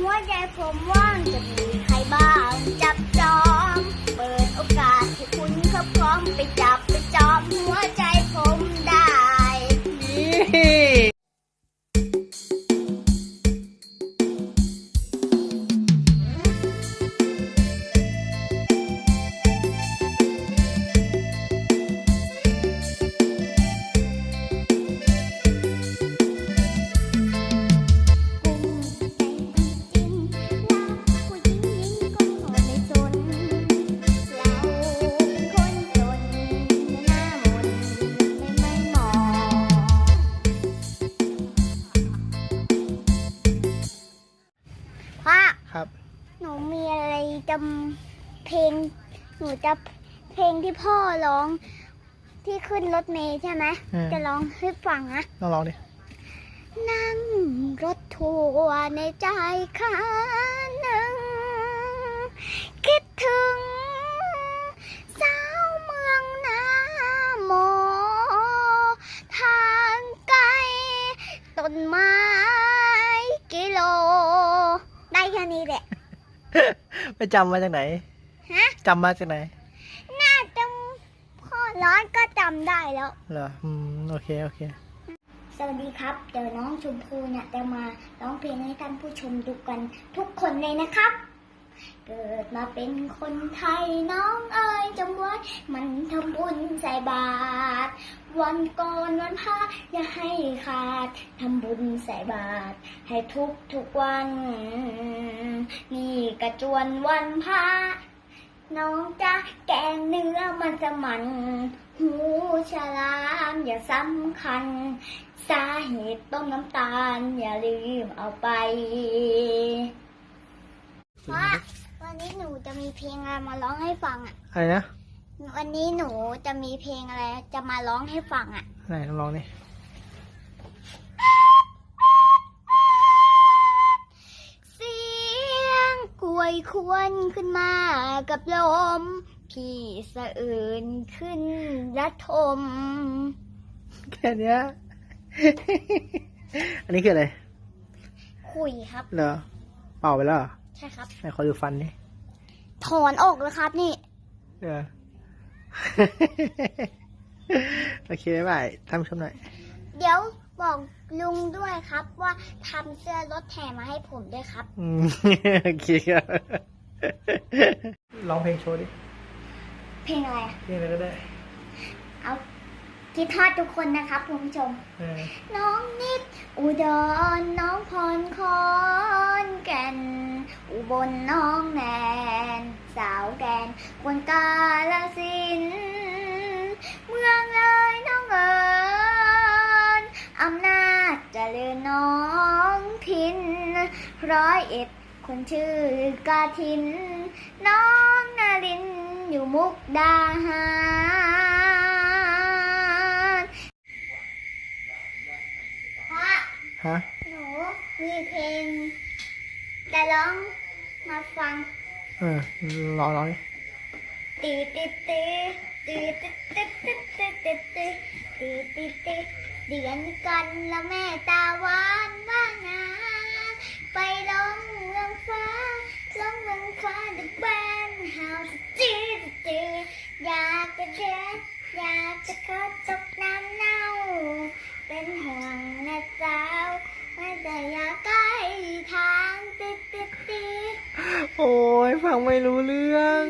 หัวใจผมว่างจะมีใครบ้าง จับจอง เปิดโอกาสให้คุณเขาพร้อมไปจับ ครับ หนูมีอะไรจำเพลง หนูจะเพลงที่พ่อร้องที่ขึ้นรถเมล์ใช่ไหมอืม จะร้องให้ฟังนะ ลองลองดิ นั่งรถทัวร์ในใจข้า ไปจำมาจากไหนฮะจำมาจากไหน น่าจะพ่อร้อนก็จำได้แล้ว เหรออืมโอเค โอเค สวัสดีครับ เดี๋ยวน้องชมพูเนี่ยจะมาร้องเพลงให้ท่านผู้ชมดูกันทุกคนเลยนะครับ เกิดมาเป็นคนไทยน้องเอ๋ยจำไว้มันทำบุญใส่บาตรวันก่อนวันพระอย่าให้ขาดทำบุญใส่บาตรให้ทุกทุกวัน นี่กระจวนวันพระน้องจะแกงเนื้อมันจะมัน หูฉลามอย่าสำคัญ สาเหตุต้มน้ำตาล อย่าลืมเอาไปว่า วันนี้หนูจะมีเพลงอะไรมาร้องให้ฟังอะ อะไรนะ วันนี้หนูจะมีเพลงอะไรจะมาร้องให้ฟังอะ ไหนลองลองดิเสียงกลวยครวนขึ้นมากับลม พี่สะอื่นขึ้นระทม แค่เนี้ย อันนี้คืออะไรคุยครับ เหรอเป่าไปแล้วเหรอใช่ครับ ไหนขอดูฟันดิ ถอนออกแล้วครับนี่ เออ โอเคบ๊ายบายท่านผู้ชมหน่อย เดี๋ยวบอกลุงด้วยครับว่าทำเสื้อรถแถมาให้ผมด้วยครับ อืม โอเคครับร้องเพลงโชว์ดิ เพลงอะไรอะเพลงอะไรก็ได้เอาคิดทอดทุกคนนะครับคุณผู้ชม เออน้องนิด อุดรน้องพรคอนแก่น อุบลน้องแนน สาวแกนคนกาลสินธุ์เมืองเลยน้องเอิญอำนาจเจริญน้องพิน ร้อยเอ็ดคนชื่อกาทิน น้องนารินอยู่มุกดาหารพ่อฮะ หนูมีเพลงจะร้องมาฟัง เออร้องร้องดิตีตีตีตีตีตีตีตีตีตีตีตีตีเดือนกันแล้วแม่ตาหวานว่านาไปลงเมืองฟ้าลงเมืองฟ้าดึกแบนเฮาจีจีอยากจะเด็ดอยากจะเข้าตก ฟังไม่รู้เรื่อง